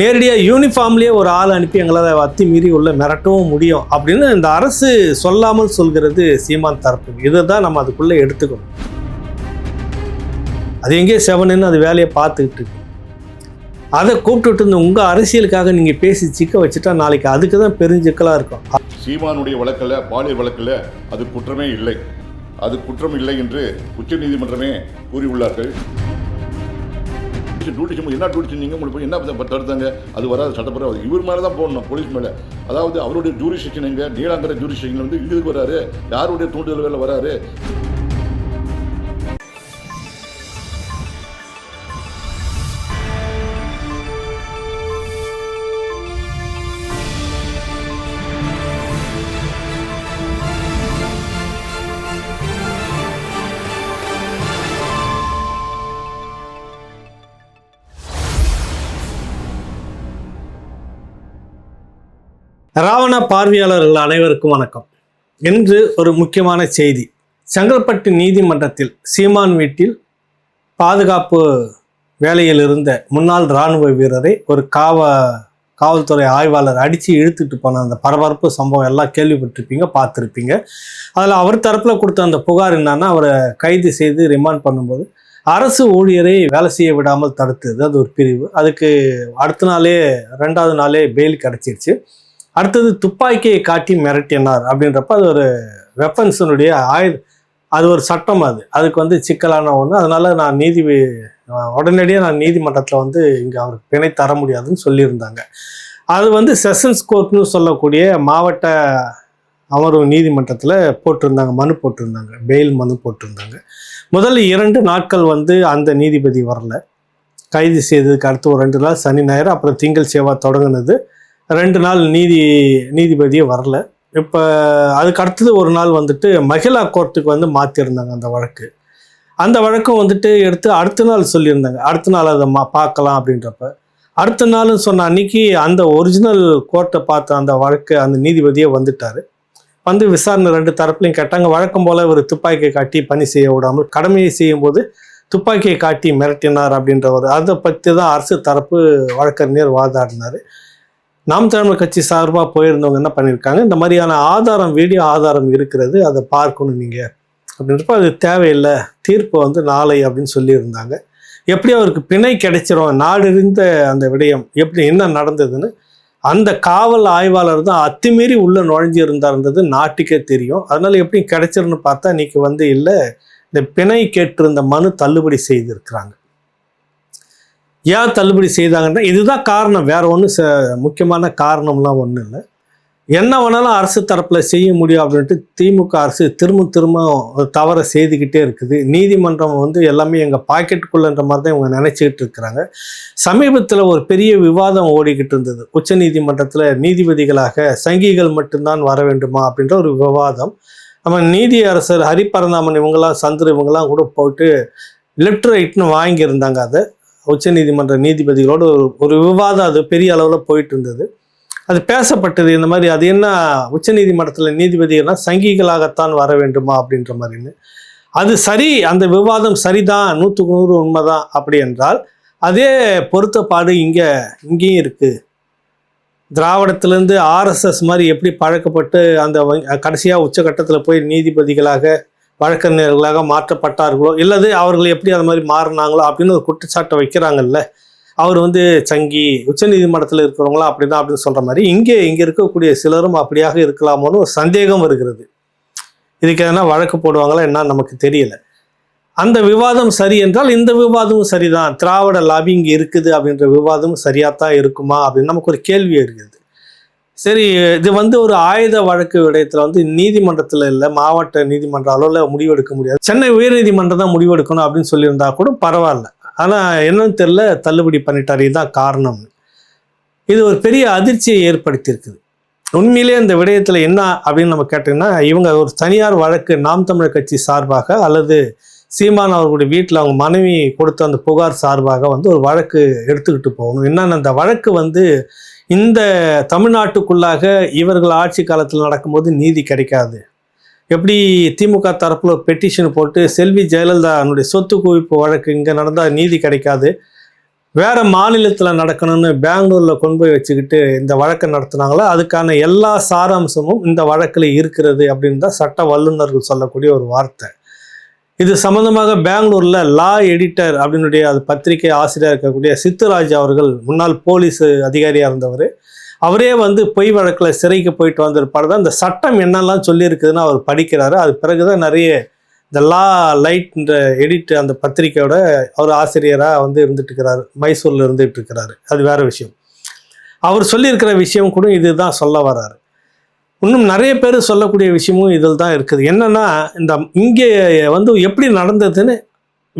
நேரடியாக யூனிஃபார்ம்லேயே ஒரு ஆள் அனுப்பி எங்களால் அத்தி மீறி உள்ள மிரட்டவும் முடியும் அப்படின்னு இந்த அரசு சொல்லாமல் சொல்கிறது சீமான் தரப்பு. இதை தான் நம்ம அதுக்குள்ளே எடுத்துக்கணும். அது எங்கேயோ செவனுன்னு அது வேலையை பார்த்துக்கிட்டு இருக்கு. அதை கூப்பிட்டுட்டு இருந்த உங்கள் அரசியலுக்காக நீங்கள் பேசி சிக்க வச்சுட்டா நாளைக்கு அதுக்கு தான் பெருஞ்சிக்கலாக இருக்கும். சீமானுடைய வழக்கில் பாலியல் வழக்கில் அது குற்றமே இல்லை. அது குற்றம் இல்லை என்று உச்சநீதிமன்றமே கூறியுள்ளார்கள். டியூட்டி என்ன டியூட்டி நீங்கள் உங்களுக்கு போய் என்ன தடுத்தாங்க? அது வராது சட்டப்பட இவர் மேலே தான் போடணும் போலீஸ் மேலே. அதாவது அவருடைய ஜூரிஸ்டிக்ஷன் எங்கே? நீலாங்கிற ஜூரிஸ்டிக்ஷன் வந்து இதுக்கு வராரு. யாருடைய தூண்டுதல் வேலை வராரு? பார்வையாளர்கள் அனைவருக்கும் வணக்கம். இன்று ஒரு முக்கியமான செய்தி. செங்கல்பட்டு நீதிமன்றத்தில் சீமான் வீட்டில் பாதுகாப்பு வேலையில் இருந்த முன்னாள் இராணுவ வீரரை ஒரு காவ காவல்துறை ஆய்வாளர் அடித்து இழுத்துட்டு போன அந்த பரபரப்பு சம்பவம் எல்லாம் கேள்விப்பட்டிருப்பீங்க பார்த்துருப்பீங்க. அதில் அவர் தரப்பில் கொடுத்த அந்த புகார் என்னன்னா அவரை கைது செய்து ரிமாண்ட் பண்ணும்போது அரசு ஊழியரை வேலை செய்ய விடாமல் தடுத்தது. அது ஒரு பிரிவு. அதுக்கு அடுத்த நாளே ரெண்டாவது நாளே பெயில் கிடச்சிருச்சு. அடுத்தது துப்பாக்கியை காட்டி மிரட்டினார் அப்படின்றப்ப அது ஒரு வெப்பன்ஸினுடைய ஆயுத அது ஒரு சட்டம் அது. அதுக்கு வந்து சிக்கலான ஒன்று அதனால நான் நீதி உடனடியாக நான் நீதிமன்றத்தில் வந்து இங்கே அவருக்கு பிணை தர முடியாதுன்னு சொல்லியிருந்தாங்க. அது வந்து செஷன்ஸ் கோர்ட்னு சொல்லக்கூடிய மாவட்ட அமர்வு நீதிமன்றத்தில் போட்டிருந்தாங்க. மனு போட்டிருந்தாங்க. பெயில் மனு போட்டிருந்தாங்க. முதல்ல இரண்டு நாட்கள் வந்து அந்த நீதிபதி வரல. கைது செய்ததுக்கு அடுத்து ஒரு ரெண்டு நாள் சனி ஞாயிறு அப்புறம் திங்கள் சேவா தொடங்குனது. ரெண்டு நாள் நீதி நீதிபதியே வரல. இப்போ அதுக்கு அடுத்தது ஒரு நாள் வந்துட்டு மகிழா கோர்ட்டுக்கு வந்து மாற்றிருந்தாங்க அந்த வழக்கு. அந்த வழக்கம் வந்துட்டு எடுத்து அடுத்த நாள் சொல்லியிருந்தாங்க. அடுத்த நாள் அதை மா பார்க்கலாம் அப்படின்றப்ப. அடுத்த நாள்னு சொன்ன அன்னைக்கு அந்த ஒரிஜினல் கோர்ட்டை பார்த்த அந்த வழக்கு அந்த நீதிபதியே வந்துட்டார். வந்து விசாரணை ரெண்டு தரப்புலையும் கேட்டாங்க. வழக்கம் போல் இவர் துப்பாக்கியை காட்டி பணி செய்ய விடாமல் கடமையை செய்யும்போது துப்பாக்கியை காட்டி மிரட்டினார் அப்படின்ற ஒரு அதை பற்றி தான் அரசு தரப்பு வழக்கறிஞர் வாதாடினார். நாம் தமிழர் கட்சி சார்பாக போயிருந்தவங்க என்ன பண்ணியிருக்காங்க இந்த மாதிரியான ஆதாரம் வீடியோ ஆதாரம் இருக்கிறது அதை பார்க்கணும் நீங்கள் அப்படின்றப்ப அது தேவையில்லை. தீர்ப்பு வந்து நாளை அப்படின்னு சொல்லியிருந்தாங்க. எப்படி அவருக்கு பிணை கிடைச்சிரும். நாடறிந்த அந்த விடயம் எப்படி என்ன நடந்ததுன்னு அந்த காவல் ஆய்வாளர் தான் அத்துமீறி உள்ளே நுழைஞ்சு இருந்தாருன்றது நாட்டுக்கே தெரியும். அதனால எப்படி கிடைச்சிருன்னு பார்த்தா இன்னைக்கு வந்து இல்லை இந்த பிணை கேட்டிருந்த மனு தள்ளுபடி செய்திருக்கிறாங்க. ஏன் தள்ளுபடி செய்தாங்கன்னா இதுதான் காரணம். வேற ஒன்றும் முக்கியமான காரணம்லாம் ஒன்றும் இல்லை. என்ன வேணாலும் அரசு தரப்பில் செய்ய முடியும் அப்படின்ட்டு திமுக அரசு திரும்ப திரும்ப தவறை செய்துக்கிட்டே இருக்குது. நீதிமன்றம் வந்து எல்லாமே எங்கள் பாக்கெட்டுக்குள்ளன்ற மாதிரி தான் இவங்க நினச்சிக்கிட்டு இருக்கிறாங்க. சமீபத்தில் ஒரு பெரிய விவாதம் ஓடிக்கிட்டு இருந்தது. உச்ச நீதிமன்றத்தில் நீதிபதிகளாக சங்கிகள் மட்டும்தான் வர வேண்டுமா அப்படின்ற ஒரு விவாதம். நம்ம நீதி அரசர் ஹரிபரந்தாமன் இவங்கெல்லாம் சந்திர இவங்கெல்லாம் கூட போட்டு லெஃப்ட் ரைட்னு வாங்கியிருந்தாங்க அதை. உச்சநீதிமன்ற நீதிபதிகளோட ஒரு ஒரு விவாதம் அது பெரிய அளவில் போயிட்டு இருந்தது அது பேசப்பட்டது இந்த மாதிரி அது என்ன உச்சநீதிமன்றத்தில் நீதிபதிகள்னா சங்கிகளாகத்தான் வர வேண்டுமா அப்படின்ற மாதிரின்னு. அது சரி அந்த விவாதம் சரிதான் நூற்றுக்கு நூறு உண்மைதான் அப்படி என்றால் அதே பொருத்தப்பாடு இங்கே இங்கேயும் இருக்குது திராவிடத்திலேருந்து ஆர்எஸ்எஸ் மாதிரி எப்படி பழக்கப்பட்டு அந்த கடைசியாக உச்சகட்டத்தில் போய் நீதிபதிகளாக வழக்கறிஞர்களாக மாற்றப்பட்டார்களோ இல்லது அவர்கள் எப்படி அது மாதிரி மாறினாங்களோ அப்படின்னு ஒரு குற்றச்சாட்டை வைக்கிறாங்கல்ல. அவர் வந்து சங்கி உச்சநீதிமன்றத்தில் இருக்கிறவங்களா அப்படிதான் அப்படின்னு சொல்கிற மாதிரி இங்கே இங்கே இருக்கக்கூடிய சிலரும் அப்படியாக இருக்கலாமோன்னு ஒரு சந்தேகம் வருகிறது. இதுக்கு எதனா வழக்கு போடுவாங்களா என்ன நமக்கு தெரியல. அந்த விவாதம் சரி என்றால் இந்த விவாதமும் சரிதான். திராவிட லாபி இங்கே இருக்குது அப்படின்ற விவாதமும் சரியாக தான் இருக்குமா அப்படின்னு நமக்கு ஒரு கேள்வி இருக்குது சரி இது வந்து ஒரு ஆயுத வழக்கு விடயத்தில் வந்து நீதிமன்றத்தில் இல்லை மாவட்ட நீதிமன்ற அளவில் முடிவெடுக்க முடியாது. சென்னை உயர்நீதிமன்றம் தான் முடிவெடுக்கணும் அப்படின்னு சொல்லியிருந்தா கூட பரவாயில்ல. ஆனால் என்னன்னு தெரில தள்ளுபடி பண்ணிட்டார். இதுதான் காரணம். இது ஒரு பெரிய அதிர்ச்சியை ஏற்படுத்தியிருக்குது. உண்மையிலே இந்த விடயத்தில் என்ன அப்படின்னு நம்ம கேட்டிங்கன்னா இவங்க ஒரு தனியார் வழக்கு நாம் தமிழர் கட்சி சார்பாக அல்லது சீமான் அவர்களுடைய வீட்டில் அவங்க மனைவி கொடுத்த அந்த புகார் சார்பாக வந்து ஒரு வழக்கு எடுத்துக்கிட்டு போகணும். என்னன்னா அந்த வழக்கு வந்து இந்த தமிழ்நாட்டுக்குள்ளாக இவர்கள் ஆட்சி காலத்தில் நடக்கும்போது நீதி கிடைக்காது. எப்படி திமுக தரப்பில் ஒரு பெட்டிஷன் போட்டு செல்வி ஜெயலலிதானுடைய சொத்து குவிப்பு வழக்கு இங்கே நடந்தால் நீதி கிடைக்காது. வேறு மாநிலத்தில் நடக்கணும்னு பெங்களூரில் கொண்டு போய் வச்சுக்கிட்டு இந்த வழக்கை நடத்துனாங்களோ அதுக்கான எல்லா சாராம்சமும் இந்த வழக்கில் இருக்கிறது அப்படின்னு தான் சட்ட வல்லுநர்கள் சொல்லக்கூடிய ஒரு வார்த்தை. இது சம்பந்தமாக பெங்களூர்ல லா எடிட்டர் அப்படின்னுடைய அது பத்திரிகை ஆசிரியர் இருக்கக்கூடிய சித்துராஜ் அவர்கள் முன்னாள் போலீஸ் அதிகாரியாக இருந்தவர் அவரே வந்து பொய் வழக்கில் சிறைக்கு போயிட்டு வந்திருப்பார் தான் இந்த சட்டம் என்னெல்லாம் சொல்லியிருக்குதுன்னு அவர் படிக்கிறாரு. அது பிறகுதான் நிறைய இந்த லா லைட்ன்ற எடிட் அந்த பத்திரிக்கையோட அவர் ஆசிரியராக வந்து இருந்துட்டுருக்கிறாரு. மைசூரில் இருந்துட்டு இருக்கிறாரு அது வேற விஷயம். அவர் சொல்லியிருக்கிற விஷயம் கூட இதுதான் சொல்ல வர்றாரு. இன்னும் நிறைய பேர் சொல்லக்கூடிய விஷயமும் இதில் தான் இருக்குது. என்னென்னா இந்த இங்கே வந்து எப்படி நடந்ததுன்னு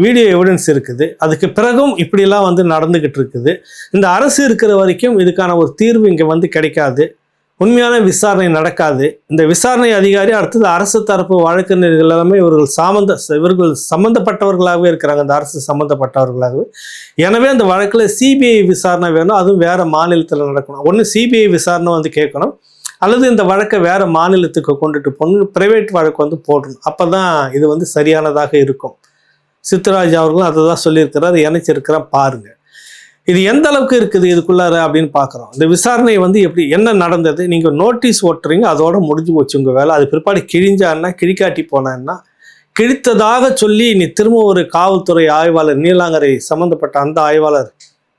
வீடியோ எவிடன்ஸ் இருக்குது. அதுக்கு பிறகும் இப்படிலாம் வந்து நடந்துக்கிட்டு இருக்குது. இந்த அரசு இருக்கிற வரைக்கும் இதுக்கான ஒரு தீர்வு இங்கே வந்து கிடைக்காது. உண்மையான விசாரணை நடக்காது. இந்த விசாரணை அதிகாரி அடுத்தது அரசு தரப்பு வழக்கறிஞர்கள் எல்லாமே இவர்கள் சாமந்த இவர்கள் சம்மந்தப்பட்டவர்களாகவே இருக்கிறாங்க. இந்த அரசு சம்மந்தப்பட்டவர்களாகவே எனவே அந்த வழக்கில் சிபிஐ விசாரணை வேணும். அதுவும் வேறு மாநிலத்தில் நடக்கணும். ஒன்று சிபிஐ விசாரணை வந்து கேட்கணும். அல்லது இந்த வழக்கை வேறு மாநிலத்துக்கு கொண்டுட்டு போகணும் பிரைவேட் வழக்கு வந்து போடணும். அப்போ தான் இது வந்து சரியானதாக இருக்கும். சித்தராஜ் அவர்களும் அதை தான் சொல்லியிருக்கிறார் இணைச்சிருக்கிறேன் பாருங்கள் இது எந்த அளவுக்கு இருக்குது இதுக்குள்ளார அப்படின்னு பார்க்குறோம். இந்த விசாரணை வந்து எப்படி என்ன நடந்தது? நீங்கள் நோட்டீஸ் ஓட்டுறீங்க அதோட முடிஞ்சு போச்சு உங்கள் வேலை. அது பிற்பாடு கிழிஞ்சான்னா கிழிக்காட்டி போனான்னா கிழித்ததாக சொல்லி நீ திரும்ப ஒரு காவல்துறை ஆய்வாளர் நீலாங்கரை சம்மந்தப்பட்ட அந்த ஆய்வாளர்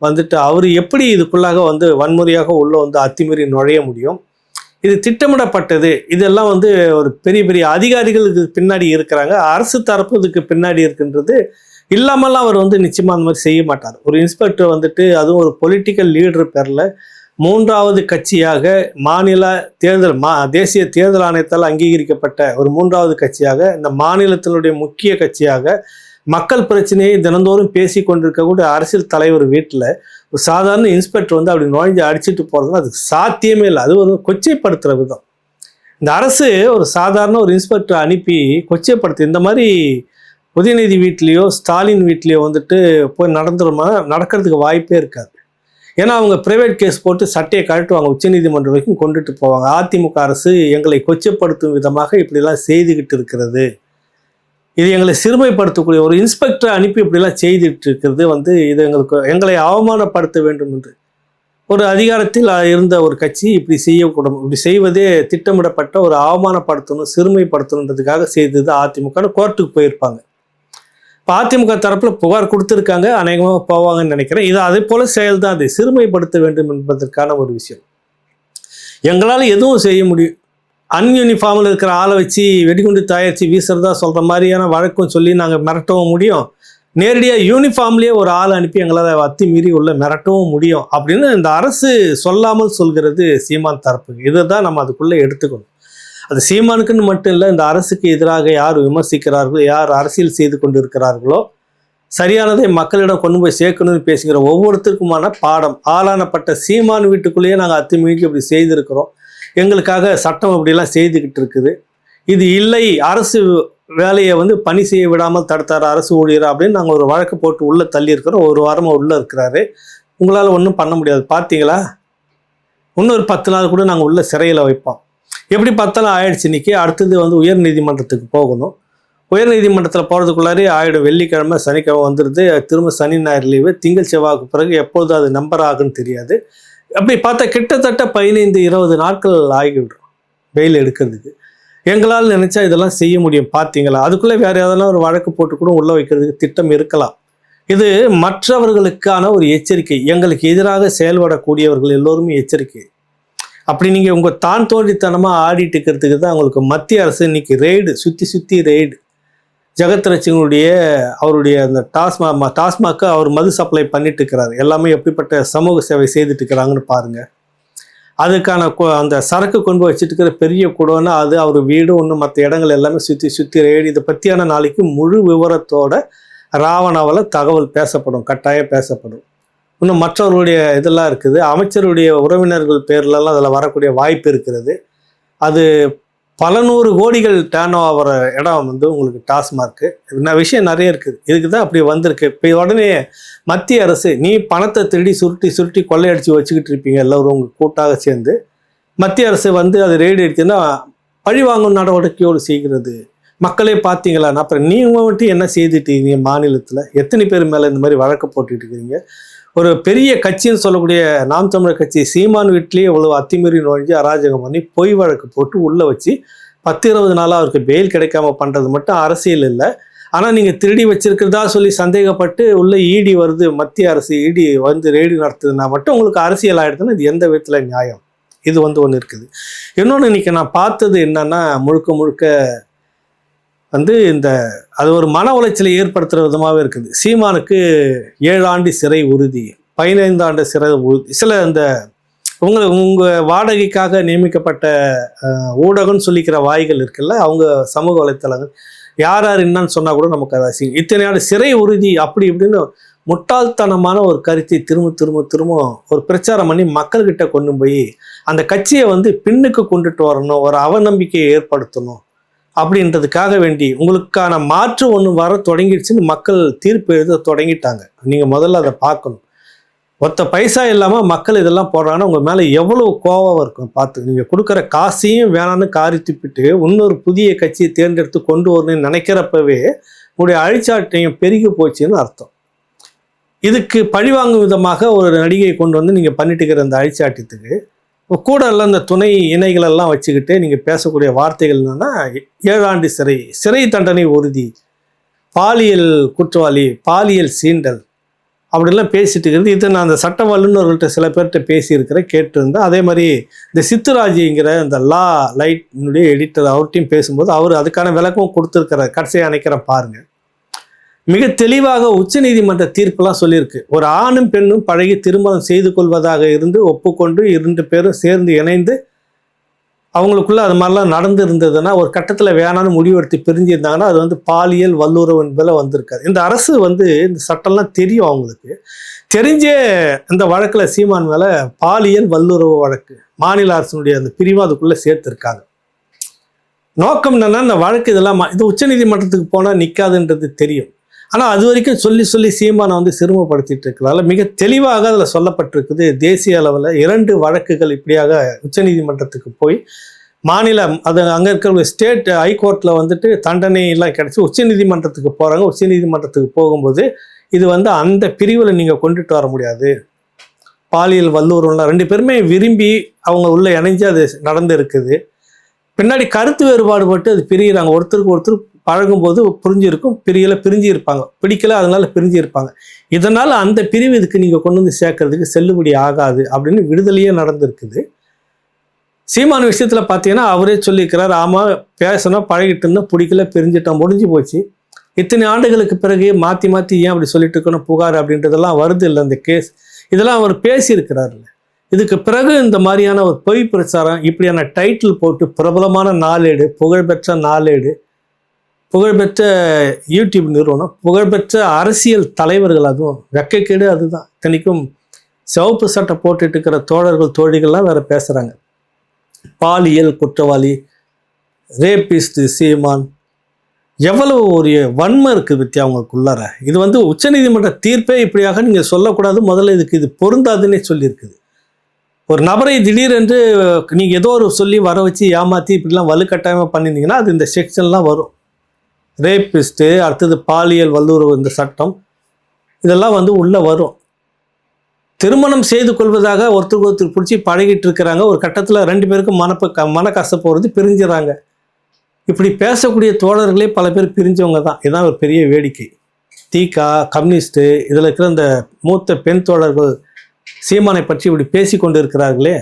வந்துட்டு அவர் எப்படி இதுக்குள்ளாக வந்து வன்முறையாக உள்ளே வந்து அத்துமீறி நுழைய முடியும்? இது திட்டமிடப்பட்டது. இதெல்லாம் வந்து ஒரு பெரிய பெரிய அதிகாரிகள் இதுக்கு பின்னாடி இருக்கிறாங்க. அரசு தரப்பு இதுக்கு பின்னாடி இருக்குன்றது. இல்லாமலாம் அவர் வந்து நிச்சயமாக அந்த மாதிரி செய்ய மாட்டார். ஒரு இன்ஸ்பெக்டர் வந்துட்டு அதுவும் ஒரு பொலிட்டிக்கல் லீடர் பேரில் மூன்றாவது கட்சியாக மாநில தேர்தல் மா தேசிய தேர்தல் ஆணையத்தால் அங்கீகரிக்கப்பட்ட ஒரு மூன்றாவது கட்சியாக இந்த மாநிலத்தினுடைய முக்கிய கட்சியாக மக்கள் பிரச்சனையை தினந்தோறும் பேசி கொண்டிருக்கக்கூடிய அரசியல் தலைவர் வீட்டில் ஒரு சாதாரண இன்ஸ்பெக்டர் வந்து அப்படி நுழைஞ்சு அடிச்சுட்டு போகிறதுனா அது சாத்தியமே இல்லை. அது ஒரு கொச்சைப்படுத்துகிற விதம். இந்த அரசு ஒரு சாதாரண ஒரு இன்ஸ்பெக்டர் அனுப்பி கொச்சைப்படுத்து. இந்த மாதிரி உதயநிதி வீட்லேயோ ஸ்டாலின் வீட்லேயோ வந்துட்டு போய் நடந்துருமா நடக்கிறதுக்கு வாய்ப்பே இருக்காது. ஏன்னா அவங்க பிரைவேட் கேஸ் போட்டு சட்டையை கழட்டுவாங்க. உச்சநீதிமன்றம் வரைக்கும் கொண்டுட்டு போவாங்க. அதிமுக அரசு எங்களை கொச்சப்படுத்தும் விதமாக இப்படிலாம் செய்துக்கிட்டு இருக்கிறது. இது எங்களை சிறுமைப்படுத்தக்கூடிய ஒரு இன்ஸ்பெக்டரை அனுப்பி இப்படிலாம் செய்துட்டு இருக்கிறது வந்து இது எங்களுக்கு எங்களை அவமானப்படுத்த வேண்டும் என்று. ஒரு அதிகாரத்தில் இருந்த ஒரு கட்சி இப்படி செய்யக்கூடும் இப்படி செய்வதே திட்டமிடப்பட்ட ஒரு அவமானப்படுத்தணும் சிறுமைப்படுத்தணுன்றதுக்காக செய்தது அதிமுக கோர்ட்டுக்கு போயிருப்பாங்க. இப்போ அதிமுக தரப்பில் புகார் கொடுத்துருக்காங்க அநேகமாக போவாங்கன்னு நினைக்கிறேன். இது அதே போல் செயல் தான் அதை சிறுமைப்படுத்த வேண்டும் என்பதற்கான ஒரு விஷயம். எங்களால் எதுவும் செய்ய முடியும் அன்யூனிஃபார்மில் இருக்கிற ஆளை வச்சு வெடிகுண்டு தயாரித்து வீசுறதா சொல்கிற மாதிரியான வழக்கம் சொல்லி நாங்கள் மிரட்டவும் முடியும். நேரடியாக யூனிஃபார்ம்லேயே ஒரு ஆள் அனுப்பி எங்களால் அத்தி மீறி உள்ள மிரட்டவும் முடியும். அப்படின்னு இந்த அரசு சொல்லாமல் சொல்கிறது சீமான் தரப்பு. இதை தான் நம்ம அதுக்குள்ளே எடுத்துக்கணும். அது சீமானுக்குன்னு மட்டும் இல்லை இந்த அரசுக்கு எதிராக யார் விமர்சிக்கிறார்களோ யார் அரசியல் செய்து கொண்டு இருக்கிறார்களோ சரியானதை மக்களிடம் கொண்டு போய் சேர்க்கணும்னு பேசுகிற ஒவ்வொருத்தருக்குமான பாடம். ஆளானப்பட்ட சீமான் வீட்டுக்குள்ளேயே நாங்கள் அத்துமீறி இப்படி செய்திருக்கிறோம். எங்களுக்காக சட்டம் அப்படிலாம் செய்துக்கிட்டு இருக்குது. இது இல்லை அரசு வேலையை வந்து பணி செய்ய விடாமல் தடுத்தார் அரசு ஊழியர் அப்படின்னு நாங்கள் ஒரு வழக்கு போட்டு உள்ளே தள்ளி இருக்கிறோம் ஒரு வாரமாக உள்ளே இருக்கிறாரு. உங்களால் ஒன்றும் பண்ண முடியாது. பார்த்தீங்களா? இன்னொரு பத்து நாள் கூட நாங்கள் உள்ள சிறையில் வைப்போம். எப்படி பத்தெல்லாம் ஆயிடுச்சு இன்னைக்கு. அடுத்தது வந்து உயர் நீதிமன்றத்துக்கு போகணும். உயர் நீதிமன்றத்தில் போகிறதுக்குள்ளாரே ஆயிடும். வெள்ளிக்கிழமை சனிக்கிழமை வந்துடுது. திரும்ப சனி ஞாயிறு லீவு. திங்கள் செவ்வாய்க்கு பிறகு எப்போது அது நம்பர் ஆகுன்னு தெரியாது. அப்படி பார்த்தா கிட்டத்தட்ட பதினைந்து இருபது நாட்கள் ஆகிவிடும் வெயில் எடுக்கிறதுக்கு. எங்களால் நினைச்சா இதெல்லாம் செய்ய முடியும் பார்த்தீங்களா? அதுக்குள்ளே வேற எதனா ஒரு வழக்கு போட்டு கூட உள்ள வைக்கிறதுக்கு திட்டம் இருக்கலாம். இது மற்றவர்களுக்கான ஒரு எச்சரிக்கை. எங்களுக்கு எதிராக செயல்படக்கூடியவர்கள் எல்லோருமே எச்சரிக்கை. அப்படி நீங்கள் உங்கள் தான் தோன்றித்தனமாக ஆடிட்டு இருக்கிறதுக்கு தான் உங்களுக்கு மத்திய அரசு இன்னைக்கு ரெய்டு சுற்றி சுற்றி ரெய்டு. ஜெகத் ரட்சகனுடைய அவருடைய அந்த டாஸ்மா டாஸ்மாக்கு அவர் மது சப்ளை பண்ணிட்டு இருக்கிறாரு எல்லாமே எப்படிப்பட்ட சமூக சேவை செய்துட்டு இருக்கிறாங்கன்னு பாருங்க. அதுக்கான கொ- அந்த சரக்கு கொண்டு போய் வச்சுட்டு இருக்கிற பெரிய குடோன்னா அது அவர் வீடு ஒன்று மற்ற இடங்கள் எல்லாமே சுற்றி சுற்றி ரேடி இதை பற்றியான நாளைக்கு முழு விவரத்தோட ராவணாவில் தகவல் பேசப்படும் கட்டாயம் பேசப்படும். இன்னும் மற்றவர்களுடைய இதெல்லாம் இருக்குது. அமைச்சருடைய உறவினர்கள் பேர்லலாம் அதில் வரக்கூடிய வாய்ப்பு இருக்கிறது. அது பல நூறு கோடிகள் டேர்ன் ஆகிற இடம் வந்து உங்களுக்கு டாஸ்மார்க்கு நான் விஷயம் நிறைய இருக்குது? இதுக்கு தான் அப்படி வந்திருக்கு. இப்போ உடனே மத்திய அரசு நீ பணத்தை திருடி சுருட்டி சுருட்டி கொள்ளையடிச்சு வச்சுக்கிட்டு இருப்பீங்க எல்லோரும் உங்கள் கூட்டாக சேர்ந்து. மத்திய அரசு வந்து அது ரெய்டு எடுத்தீங்கன்னா பழி வாங்கும் நடவடிக்கையோடு செய்கிறது. மக்களே பார்த்தீங்களா? அப்புறம் நீங்கள் மட்டும் என்ன செய்துட்டீங்க மாநிலத்தில்? எத்தனை பேர் மேலே இந்த மாதிரி வழக்கு போட்டுட்டு இருக்கிறீங்க? ஒரு பெரிய கட்சின்னு சொல்லக்கூடிய நாம் தமிழர் கட்சி சீமான் வீட்லேயே இவ்வளவு அத்துமீறி நுழைஞ்சு அராஜகம் பண்ணி பொய் வழக்கு போட்டு உள்ளே வச்சு பத்து இருபது நாளாக அவருக்கு பெயில் கிடைக்காம பண்ணுறது மட்டும் அரசியல் இல்லை. ஆனால் நீங்கள் திருடி வச்சிருக்கிறதா சொல்லி சந்தேகப்பட்டு உள்ள இடி வருது மத்திய அரசு இடி வந்து ரெய்டு நடத்துதுன்னா மட்டும் உங்களுக்கு அரசியல் ஆகிடுதுன்னா இது எந்த விதத்தில் நியாயம்? இது வந்து ஒன்று இருக்குது. இன்னொன்று இன்னைக்கு நான் பார்த்தது என்னென்னா முழுக்க முழுக்க வந்து இந்த அது ஒரு மன உளைச்சலை ஏற்படுத்துகிற விதமாகவே இருக்குது. சீமானுக்கு ஏழு ஆண்டு சிறை உறுதி பதினைந்து ஆண்டு சிறை உறுதி. சில இந்த உங்களை உங்கள் வாடகைக்காக நியமிக்கப்பட்ட ஊடகம்னு சொல்லிக்கிற வாய்கள் இருக்குல்ல அவங்க சமூக வலைத்தளங்கள். யார் யார் என்னன்னு சொன்னால் கூட நமக்கு அதை அசிங்கம். இத்தனை ஆண்டு சிறை உறுதி அப்படி இப்படின்னு முட்டாள்தனமான ஒரு கருத்தை திரும்ப திரும்ப திரும்ப ஒரு பிரச்சாரம் பண்ணி மக்கள்கிட்ட கொண்டு போய் அந்த கட்சியை வந்து பின்னுக்கு கொண்டுட்டு வரணும் ஒரு அவநம்பிக்கையை ஏற்படுத்தணும். அப்படின்றதுக்காக வேண்டி உங்களுக்கான மாற்று ஒன்று வர தொடங்கிடுச்சுன்னு மக்கள் தீர்ப்பு எழுத தொடங்கிட்டாங்க. நீங்கள் முதல்ல அதை பார்க்கணும். ஒத்த பைசா இல்லாமல் மக்கள் இதெல்லாம் போடுறாங்கன்னா உங்கள் மேலே எவ்வளோ கோவம் இருக்கும் பார்த்து. நீங்கள் கொடுக்குற காசையும் வேணான்னு காரி துப்பிட்டு இன்னொரு புதிய கட்சியை தேர்ந்தெடுத்து கொண்டு வரணும்னு நினைக்கிறப்பவே உங்களுடைய அழிச்சாட்டையும் பெருகி போச்சுன்னு அர்த்தம். இதுக்கு பழிவாங்கும் விதமாக ஒரு நடிகையை கொண்டு வந்து நீங்கள் பண்ணிட்டு இருக்கிற அந்த அழிச்சாட்டத்துக்கு கூட எல்லாம் இந்த துணை இணைகளெல்லாம் வச்சுக்கிட்டு நீங்கள் பேசக்கூடிய வார்த்தைகள் என்னன்னா ஏழாண்டு சிறை சிறை தண்டனை உறுதி பாலியல் குற்றவாளி பாலியல் சீண்டல் அப்படிலாம் பேசிட்டு இருக்கிறது. இது நான் அந்த சட்ட வல்லுநர்கள்ட்ட சில பேர்கிட்ட பேசியிருக்கிறேன் கேட்டிருந்தேன். அதே மாதிரி இந்த சித்துராஜிங்கிற இந்த லா லைட்னுடைய எடிட்டர் அவர்கிட்டையும் பேசும்போது அவர் அதுக்கான விளக்கம் கொடுத்துருக்கிறார். கடைசியை அணைக்கிறேன் பாருங்கள் மிக தெளிவாக உச்சநீதிமன்ற தீர்ப்பெல்லாம் சொல்லியிருக்கு. ஒரு ஆணும் பெண்ணும் பழகி திருமணம் செய்து கொள்வதாக இருந்து ஒப்புக்கொண்டு இரண்டு பேரும் சேர்ந்து இணைந்து அவங்களுக்குள்ள அது மாதிரிலாம் நடந்து இருந்ததுன்னா ஒரு கட்டத்தில் வேணான்னு முடிவெடுத்து பிரிஞ்சிருந்தாங்கன்னா அது வந்து பாலியல் வல்லுறவு என்பதில் வந்திருக்காது. இந்த அரசு வந்து இந்த சட்டம்லாம் தெரியும் அவங்களுக்கு. தெரிஞ்சே இந்த வழக்கில் சீமான் மேலே பாலியல் வல்லுறவு வழக்கு மாநில அரசினுடைய அந்த பிரிவு அதுக்குள்ளே சேர்த்துருக்காங்க. நோக்கம் என்னென்னா இந்த வழக்கு இதெல்லாம் இது உச்சநீதிமன்றத்துக்கு போனால் நிற்காதுன்றது தெரியும். ஆனால் அது வரைக்கும் சொல்லி சொல்லி சீமானை வந்து சிறுமப்படுத்திட்டு இருக்கிறதால மிக தெளிவாக அதில் சொல்லப்பட்டிருக்குது. தேசிய அளவில் இரண்டு வழக்குகள் இப்படியாக உச்சநீதிமன்றத்துக்கு போய் மாநிலம் அது அங்கே இருக்கிற ஸ்டேட் ஹைகோர்ட்டில் வந்துட்டு தண்டனை எல்லாம் கிடச்சி உச்சநீதிமன்றத்துக்கு போகிறாங்க உச்சநீதிமன்றத்துக்கு போகும்போது இது வந்து அந்த பிரிவில் நீங்கள் கொண்டுட்டு வர முடியாது. பாலியல் வல்லுறவுலாம் ரெண்டு பேருமே விரும்பி அவங்க உள்ளே இணைஞ்சு அது நடந்து இருக்குது பின்னாடி கருத்து வேறுபாடு பட்டு அது பிரிகிறாங்க ஒருத்தருக்கு ஒருத்தர் பழகும்போது புரிஞ்சிருக்கும் பிரியல பிரிஞ்சு இருப்பாங்க பிடிக்கல அதனால பிரிஞ்சு இருப்பாங்க இதனால் அந்த பிரிவு இதுக்கு நீங்கள் கொண்டு வந்து சேர்க்கறதுக்கு செல்லுபடி ஆகாது அப்படின்னு விடுதலையே நடந்திருக்குது. சீமான விஷயத்தில் பார்த்தீங்கன்னா அவரே சொல்லியிருக்கிறார் ஆமாம் பேசணும் பழகிட்டு இருந்தோம் பிடிக்கல பிரிஞ்சிட்டோம் முடிஞ்சு போச்சு. இத்தனை ஆண்டுகளுக்கு பிறகு மாற்றி மாற்றி ஏன் அப்படி சொல்லிட்டு இருக்கணும் புகார் அப்படின்றதெல்லாம் வருது இல்லை அந்த கேஸ். இதெல்லாம் அவர் பேசியிருக்கிறாருல்ல. இதுக்கு பிறகு இந்த மாதிரியான ஒரு பொய் பிரச்சாரம் இப்படியான டைட்டில் போட்டு பிரபலமான நாளேடு புகழ்பெற்ற நாளேடு புகழ்பெற்ற யூடியூப் நிறுவனம் புகழ்பெற்ற அரசியல் தலைவர்கள் அதுவும் வெக்கைக்கேடு அதுதான். இத்தனைக்கும் சிவப்பு சட்டை போட்டுட்டு இருக்கிற தோழர்கள் தோழிகள்லாம் வேற பேசுறாங்க. பாலியல் குற்றவாளி ரேபிஸ்ட் சீமான் எவ்வளவு ஒரு வன்மை இருக்குது வித்யா அவங்களுக்குள்ளார. இது வந்து உச்சநீதிமன்ற தீர்ப்பே இப்படியாக நீங்கள் சொல்லக்கூடாது. முதல்ல இதுக்கு இது பொருந்தாதுன்னே சொல்லியிருக்குது. ஒரு நபரை திடீரென்று நீங்கள் ஏதோ ஒரு சொல்லி வர வச்சு ஏமாற்றி இப்படிலாம் வலுக்கட்டாயமாக பண்ணியிருந்தீங்கன்னா அது இந்த செக்ஷன்லாம் வரும். ரேப்பிஸ்ட்டு அடுத்தது பாலியல் வல்லுறவு இந்த சட்டம் இதெல்லாம் வந்து உள்ளே வரும். திருமணம் செய்து கொள்வதாக ஒருத்தருக்கு ஒருத்தர் பிடிச்சி பழகிட்டு இருக்கிறாங்க. ஒரு கட்டத்தில் ரெண்டு பேருக்கும் மனப்ப க மன கஷ்டப்படுறது பிரிஞ்சுறாங்க. இப்படி பேசக்கூடிய தோழர்களே பல பேர் பிரிஞ்சவங்க தான். இதுதான் ஒரு பெரிய வேடிக்கை. தீகா கம்யூனிஸ்ட்டு இதில் இருக்கிற இந்த மூத்த பெண் தோழர்கள் சீமானை பற்றி இப்படி பேசி கொண்டு இருக்கிறார்களே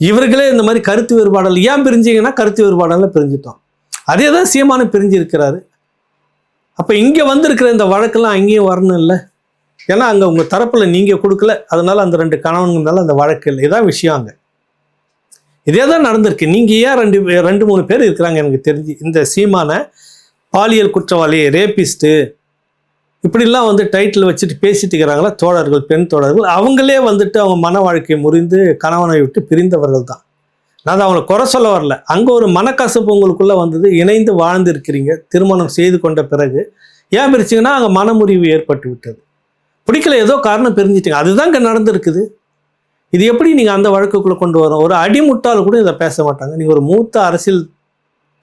இவர்களே இந்த மாதிரி கருத்து வேறுபாடல் ஏன் பிரிஞ்சிங்கன்னா கருத்து வேறுபாடலில் பிரிஞ்சிட்டோம். அதே தான் சீமானு பிரிஞ்சிருக்கிறாரு. அப்போ இங்கே வந்திருக்கிற இந்த வழக்கெல்லாம் அங்கேயும் வரணும் இல்லை? ஏன்னா அங்கே உங்கள் தரப்பில் நீங்கள் கொடுக்கல. அதனால் அந்த ரெண்டு கணவன்களால அந்த வழக்கு இல்லை. இதான் விஷயம் அங்கே. இதே தான் நடந்திருக்கு. நீங்கள் ஏன் ரெண்டு ரெண்டு மூணு பேர் இருக்கிறாங்க எனக்கு தெரிஞ்சு. இந்த சீமான பாலியல் குற்றவாளி ரேபிஸ்ட்டு இப்படிலாம் வந்து டைட்டில் வச்சுட்டு பேசிட்டு இருக்கிறாங்களா? தோழர்கள் பெண் தோழர்கள். அவங்களே வந்துட்டு அவங்க மன வாழ்க்கையை முறிந்து கணவனை விட்டு பிரிந்தவர்கள் தான் நான் அதை அவங்களை குறை சொல்ல வரல. அங்கே ஒரு மனக்கசப்பு உங்களுக்குள்ளே வந்தது இணைந்து வாழ்ந்து இருக்கிறீங்க திருமணம் செய்து கொண்ட பிறகு. ஏன் பிரிச்சிங்கன்னா அங்கே மனமுறிவு ஏற்பட்டு விட்டது. பிடிக்கல ஏதோ காரணம் பிரிஞ்சிட்டீங்க. அதுதான் இங்கே நடந்திருக்குது. இது எப்படி நீங்கள் அந்த வழக்குக்குள்ளே கொண்டு வரோம் ஒரு அடிமுட்டால் கூட இதை பேச மாட்டாங்க. நீங்கள் ஒரு மூத்த அரசியல்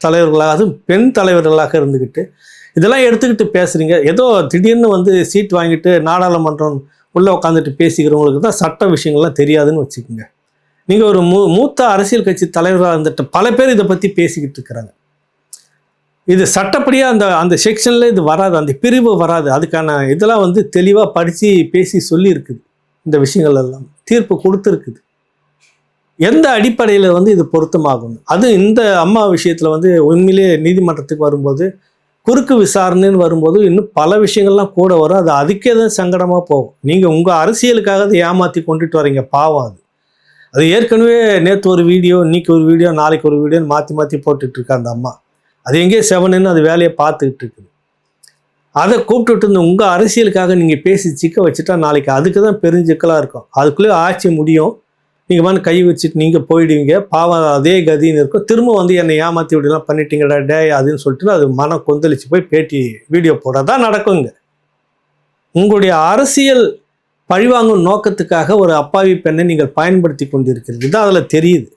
தலைவர்களாக அதுவும் பெண் தலைவர்களாக இருந்துக்கிட்டு இதெல்லாம் எடுத்துக்கிட்டு பேசுகிறீங்க ஏதோ திடீர்னு வந்து சீட் வாங்கிட்டு நாடாளுமன்றம் உள்ளே உட்காந்துட்டு பேசிக்கிறவங்களுக்கு தான் சட்ட விஷயங்கள்லாம் தெரியாதுன்னு வச்சுக்கோங்க. நீங்கள் ஒரு மூ மூத்த அரசியல் கட்சி தலைவராக இருந்துட்டு பல பேர் இதை பற்றி பேசிக்கிட்டு இருக்கிறாங்க. இது சட்டப்படியாக அந்த அந்த செக்ஷனில் இது வராது அந்த பிரிவு வராது. அதுக்கான இதெல்லாம் வந்து தெளிவாக படித்து பேசி சொல்லியிருக்குது. இந்த விஷயங்கள் எல்லாம் தீர்ப்பு கொடுத்துருக்குது. எந்த அடிப்படையில் வந்து இது பொருத்தமாகும் அது இந்த அம்மா விஷயத்தில் வந்து உண்மையிலேயே நீதிமன்றத்துக்கு வரும்போது குறுக்கு விசாரணைன்னு வரும்போது இன்னும் பல விஷயங்கள்லாம் கூட வரும். அது அதுக்கே தான் சங்கடமாக போகும். நீங்கள் உங்கள் அரசியலுக்காக அதை ஏமாற்றி கொண்டுட்டு வரீங்க. பாவம் அது. அது ஏற்கனவே நேற்று ஒரு வீடியோ இன்னைக்கு ஒரு வீடியோ நாளைக்கு ஒரு வீடியோன்னு மாற்றி மாற்றி போட்டுட்டு இருக்கா அந்த அம்மா. அது எங்கேயோ செவனுன்னு அது வேலையை பார்த்துக்கிட்டு இருக்குது. அதை கூப்பிட்டுட்டு இருந்த உங்கள் அரசியலுக்காக நீங்கள் பேசி சிக்க வச்சுட்டா நாளைக்கு அதுக்கு தான் பெருஞ்சிக்கலாக இருக்கும். அதுக்குள்ளே ஆட்சி முடியும். நீங்கள் வந்து கை வச்சுட்டு நீங்கள் போயிடுவீங்க. பாவம் அதே கதின்னு இருக்கும். திரும்ப வந்து என்னை ஏமாற்றி இப்படிலாம் பண்ணிட்டீங்கடா டே அதுன்னு சொல்லிட்டு அது மனம் கொந்தளிச்சு போய் பேட்டி வீடியோ போடுறதா நடக்குங்க. உங்களுடைய அரசியல் பழிவாங்கும் நோக்கத்துக்காக ஒரு அப்பாவி பெண்ணை நீங்கள் பயன்படுத்தி கொண்டிருக்கிறது. தான் அதில் தெரியுது.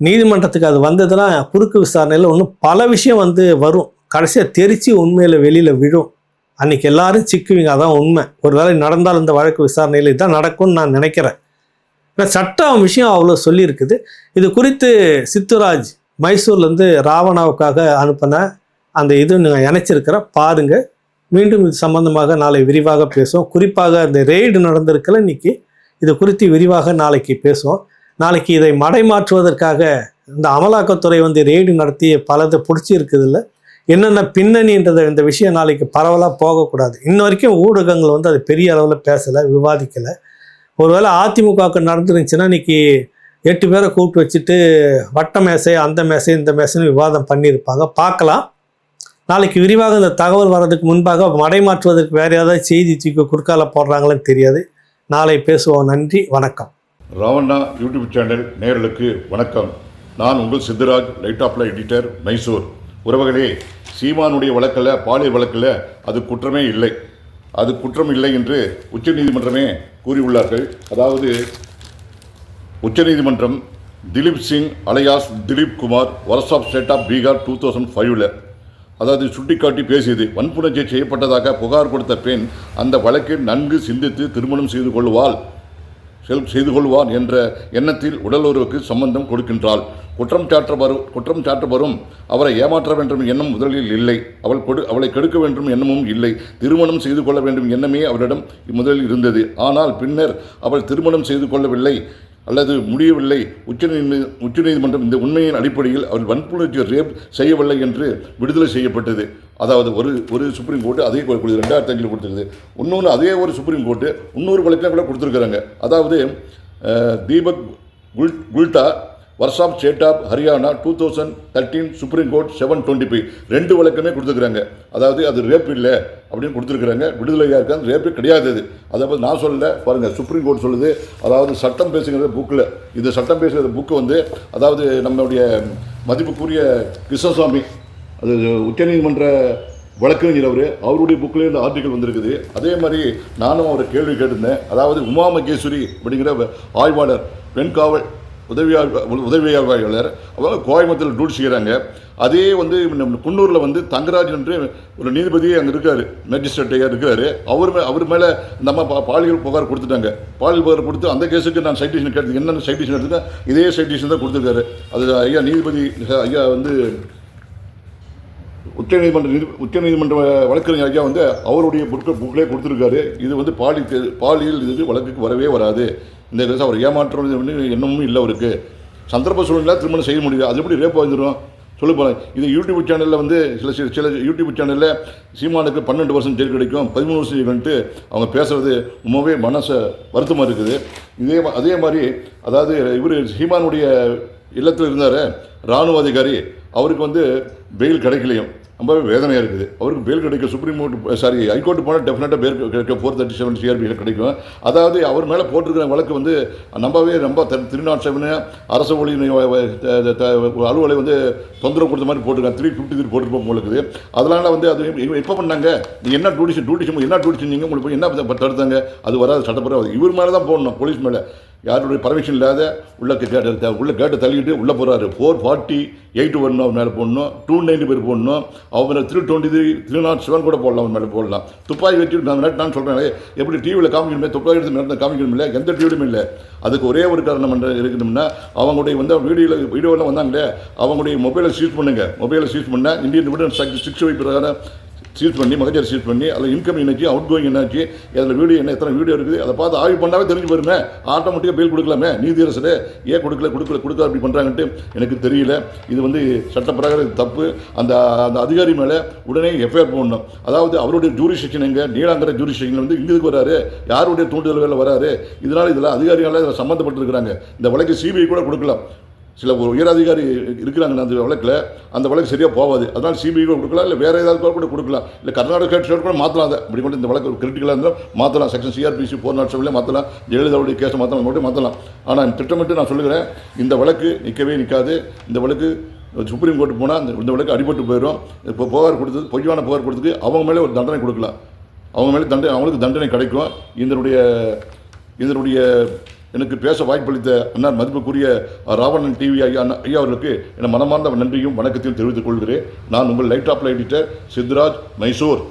நீதிமன்றத்துக்கு அது வந்ததுன்னா குறுக்கு விசாரணையில் ஒன்றும் பல விஷயம் வந்து வரும். கடைசியாக தெரிச்சு உண்மையில் வெளியில் விழும். அன்னைக்கு எல்லாரும் சிக்குவீங்க. அதான் உண்மை. ஒரு வேளை நடந்தால் இந்த வழக்கு விசாரணையில் இதான் நடக்கும்னு நான் நினைக்கிறேன். ஏன்னா சட்டம் விஷயம் அவ்வளோ சொல்லியிருக்குது. இது குறித்து சித்துராஜ் மைசூர்லேருந்து ராவணாவுக்காக அனுப்பின அந்த இது நான் இணைச்சிருக்கிறேன் பாருங்கள் மீண்டும் இது சம்பந்தமாக நாளை விரிவாக பேசுவோம். குறிப்பாக இந்த ரெய்டு நடந்திருக்கல இன்னைக்கு. இது குறித்து விரிவாக நாளைக்கு பேசுவோம். நாளைக்கு இதை மடைமாற்றுவதற்காக இந்த அமலாக்கத்துறை வந்து ரெய்டு நடத்தி பலதை பிடிச்சி இருக்குதுல்ல என்னென்ன பின்னணின்றதை இந்த விஷயம் நாளைக்கு பரவலாக போகக்கூடாது. இன்ன வரைக்கும் ஊடகங்கள் வந்து அது பெரிய அளவில் பேசலை விவாதிக்கலை. ஒருவேளை அதிமுகவுக்கு நடந்துருந்துச்சுன்னா இன்னைக்கு எட்டு பேரை கூப்பிட்டு வச்சுட்டு வட்ட மேசை அந்த மேசை இந்த மேசைன்னு விவாதம் பண்ணியிருப்பாங்க. பார்க்கலாம். நாளைக்கு விரிவாக இந்த தகவல் வர்றதுக்கு முன்பாக மடைமாற்றுவதற்கு வேறு ஏதாவது செய்தி தூக்கி குறுக்கால போடுறாங்களான்னு தெரியாது. நாளை பேசுவோம். நன்றி. வணக்கம். ராவண்ணா யூடியூப் சேனல் நேர்களுக்கு வணக்கம். நான் உங்கள் சித்தராஜ் லைட் ஆஃப்ல எடிட்டர் மைசூர் உறவுகளே சீமானுடைய வழக்கில் பாலியல் வழக்கில் அது குற்றமே இல்லை. அது குற்றம் இல்லை என்று உச்சநீதிமன்றமே கூறியுள்ளார்கள். அதாவது உச்சநீதிமன்றம் Dilip Singh alias Dilip Kumar versus of state of Bihar two thousand ஃபைவ்ல அதாவது சுட்டிக்காட்டி பேசியது. வன்புணர்ச்சி செய்யப்பட்டதாக புகார் கொடுத்த பெண் அந்த வழக்கில் நன்கு சிந்தித்து திருமணம் செய்து கொள்வாள். செல் செய்து கொள்வார் என்ற எண்ணத்தில் உடலுறவுக்கு சம்பந்தம் கொடுக்கின்றாள். குற்றம் சாற்றவரும் குற்றம் சாற்றவரும் அவரை ஏமாற்ற வேண்டும் எண்ணம் முதலில் இல்லை. அவள் கொடு அவளை கெடுக்க வேண்டும் எண்ணமும் இல்லை. திருமணம் செய்து கொள்ள வேண்டும் எண்ணமே அவரிடம் முதலில் இருந்தது. ஆனால் பின்னர் அவள் திருமணம் செய்து கொள்ளவில்லை. அல்லது முடியவில்லை. உச்சநீதி உச்சநீதிமன்றம் இந்த உண்மையின் அடிப்படையில் அவர் வன்புணர்ச்சி ரேப் செய்யவில்லை என்று விடுதலை செய்யப்பட்டது. அதாவது ஒரு ஒரு சுப்ரீம் கோர்ட்டு அதே கொடுக்குது ரெண்டாயிரத்தி அஞ்சில் கொடுத்துருக்குது இன்னொன்று அதே ஒரு சுப்ரீம் கோர்ட்டு இன்னொரு வழக்கில் கூட கொடுத்துருக்குறாங்க. அதாவது தீபக் குல் குல்டா versus state of Haryana two thousand thirteen supreme court seven twenty five ரெண்டு வழக்குமே கொடுத்துருக்குறாங்க. அதாவது அது ரேப் இல்லை அப்படின்னு கொடுத்துருக்குறாங்க. விடுதலையாக இருக்காது ரேப்பு கிடையாது அது. பற்றி நான் சொல்லலை. பாருங்கள் சுப்ரீம் கோர்ட் சொல்லுது. அதாவது சட்டம் பேசுகிற புக்கில் இது சட்டம் பேசுகிற புக்கு வந்து அதாவது நம்மளுடைய மதிப்புக்குரிய கிருஷ்ணசாமி அது உச்சநீதிமன்ற வழக்கறிஞர் அவர் அவருடைய புக்கில் இந்த ஆர்டிக்கல் வந்திருக்குது. அதே மாதிரி நானும் அவரை கேள்வி கேட்டிருந்தேன். அதாவது உமா மகேஸ்வரி அப்படிங்கிற ஆய்வாளர் பெண் காவல் உதவியாளர் உதவியாளர் உதவி அவங்க கோயம்புத்தூர் டியூட்டி செய்கிறாங்க அதே வந்து நம்ம குன்னூரில் வந்து தங்கராஜ் என்று ஒரு நீதிபதியே அங்கே இருக்காரு மேஜிஸ்ட்ரேட்டையாக இருக்கிறாரு அவர் மே அவர் மேலே இந்த அம்மா பா- பாலியல் புகார் கொடுத்துட்டாங்க. பாலியல் புகார் கொடுத்து அந்த கேஸுக்கு நான் சைட்டேஷன் கேட்டது என்னென்ன சைட்டேஷன் எடுத்துக்கேன் இதே சைட்டேஷன் தான் கொடுத்துருக்காரு. அது ஐயா நீதிபதி ஐயா வந்து உச்சநீதிமன்ற நீதி உச்சநீதிமன்ற வழக்கறிஞர் ஐயா வந்து அவருடைய புக்கு புக்கிலே கொடுத்துருக்காரு. இது வந்து பாலி பாலியல் இது வழக்குக்கு வரவே வராது. இந்த இதை அவர் ஏமாற்றம் எண்ணமும் இல்லை அவருக்கு. சந்தர்ப்ப சூழ்நிலை திருமணம் செய்ய முடியாது அது எப்படி ரேப் வந்துடும் சொல்லு போகிறேன் இது யூடியூப் சேனலில் வந்து சில சில சில யூடியூப் சேனலில் சீமானுக்கு பன்னெண்டு வருஷம் ஜெயில் கிடைக்கும். பதிமூணு வருஷம் ஜெயிலுன்ட்டு அவங்க பேசுகிறது ரொம்பவே மனசை வருத்தமாக இருக்குது. இதே அதே மாதிரி அதாவது இவர் சீமானுடைய இல்லத்தில் இருந்தார் இராணுவ அதிகாரி. அவருக்கு வந்து வெயில் கிடைக்கலையும். ரொம்பவே வேதனையாக இருக்குது. அவருக்கு பெயில் கிடைக்கும் சுப்ரீம் கோர்ட் சாரி ஹைகோர்ட் போனால் டெஃபினட்டாக பேர் கிடைக்க ஃபோர் தேர்ட்டி செவன் சிஆர்பியில் கிடைக்கும். அதாவது அவர் மேலே போட்டிருக்கிற வழக்கு வந்து நம்பவே ரொம்ப த்ரீ நாட் செவனு அரசு ஒளி அலுவலை வந்து தொந்தரவு கொடுத்த மாதிரி போட்டிருக்காங்க. த்ரீ ஃபிஃப்டி த்ரீ போட்டிருப்போம் உங்களுக்கு அதனால வந்து அது எப்போ பண்ணாங்க. நீ என்ன டூடிஷன் டூடிஷன் என்ன டூடிஷன் நீங்கள் உங்களுக்கு என்ன தடுத்தாங்க? அது வராது சட்டப்பட இவர் மேலே தான் போடணும் போலீஸ் மேலே. யாருடைய பர்மிஷன் இல்லாத உள்ள கேட்ட உள்ள கேட்டை தள்ளிட்டு உள்ளே போகிறாரு ஃபோர் ஃபார்ட்டி எயிட் ஒன் அவன் மேலே போடணும். டூ நைன்டி பேர் போடணும். அவன் மேலே three twenty three three nought seven கூட போடலாம் அவன் மேலே போடலாம். துப்பாக்கி வச்சு நான் நான் சொல்கிறேன் எப்படி டிவியில் காமிக்கணுமே துப்பாக்கி எடுத்து மிரட்ட காமிக்கணும் இல்லை? எந்த டிவியும் இல்லை. அதுக்கு ஒரே ஒரு காரணம் இருக்கணும்னா அவங்களுடைய வந்து வீடியோவில் வீடியோவில் வந்தாங்களே அவங்களுடைய மொபைலை சீஸ் பண்ணுங்க. மொபைலை சீஸ் பண்ணால் இந்தியன் விடன் சிக்ஸ் வை பிரகாரம் சீஸ் பண்ணி மகஜர் சீஸ் பண்ணி அதில் இன்கம் என்னாச்சு அவுட் கோயிங் என்னாச்சு அதில் வீடியோ என்ன எத்தனை வீடியோ இருக்குது அதை பார்த்து ஆய்வு பண்ணாவே தெரிஞ்சு போயிருமே. ஆட்டோமேட்டிக்காக பில் கொடுக்கலாமே. அரசு ஏன் கொடுக்கல கொடுக்கல கொடுக்கல அப்படி பண்ணுறாங்கன்ட்டு எனக்கு தெரியல. இது வந்து சட்டப்பிரகாரம் தப்பு. அந்த அந்த அதிகாரி மேலே உடனே எஃப்ஐஆர் போடணும். அதாவது அவருடைய ஜூரிஸ்டிக்ஷன் எங்கே? நீலாங்கர ஜூரிஸ்டிக்ஷன் வந்து இங்கிருந்து வராரு. யாருடைய தூண்டுதல் வேலை வராரு? இதனால் இதில் அதிகாரிகளால் இதில் சம்மந்தப்பட்டிருக்கிறாங்க. இந்த வழக்கு சிபிஐ கூட கொடுக்கலாம். சில ஒரு உயர் அதிகாரி இருக்கிறாங்க அந்த வழக்கில் அந்த வழக்கு சரியாக போகாது. அதனால் சிபிஐ கூட கொடுக்கலாம் இல்லை வேறு ஏதாவது கூட கொடுக்கலாம். இல்லை கர்நாடக ஸ்டேட் கூட மாற்றலாம் அதை. இப்படி கூட இந்த வழக்கு கிரிட்டிக்கலாக இருந்தால் மாற்றலாம் செக்ஷன் சிஆர்பிசி ஃபோர் நாட் செவன்லேயே மாற்றலாம் ஜெயலலிதாவுடைய கேஸை மாற்றலாம் மட்டும் மாற்றலாம் ஆனால் திட்டமிட்டு நான் சொல்லுகிறேன். இந்த வழக்கு நிற்கவே நிற்காது இந்த வழக்கு சுப்ரீம் கோர்ட்டு போனால் இந்த இந்த வழக்கு அடிபட்டு போயிடும். இப்போ புகார் கொடுத்தது பொய்யான புகார் கொடுத்ததுக்கு அவங்க மேலே ஒரு தண்டனை கொடுக்கலாம். அவங்க மேலே தண்டனை அவங்களுக்கு தண்டனை கிடைக்கும். இதனுடைய இதனுடைய எனக்கு பேச வாய்ப்பளித்த அண்ணா மதிப்புக்குரிய ராவணன் டிவி ஐயா ஐயா அவர்களுக்கு என மனமார்ந்த நன்றியும் வணக்கத்தையும் தெரிவித்துக் கொள்கிறேன். நான் உங்கள் light off editor Sitharaj Mysore.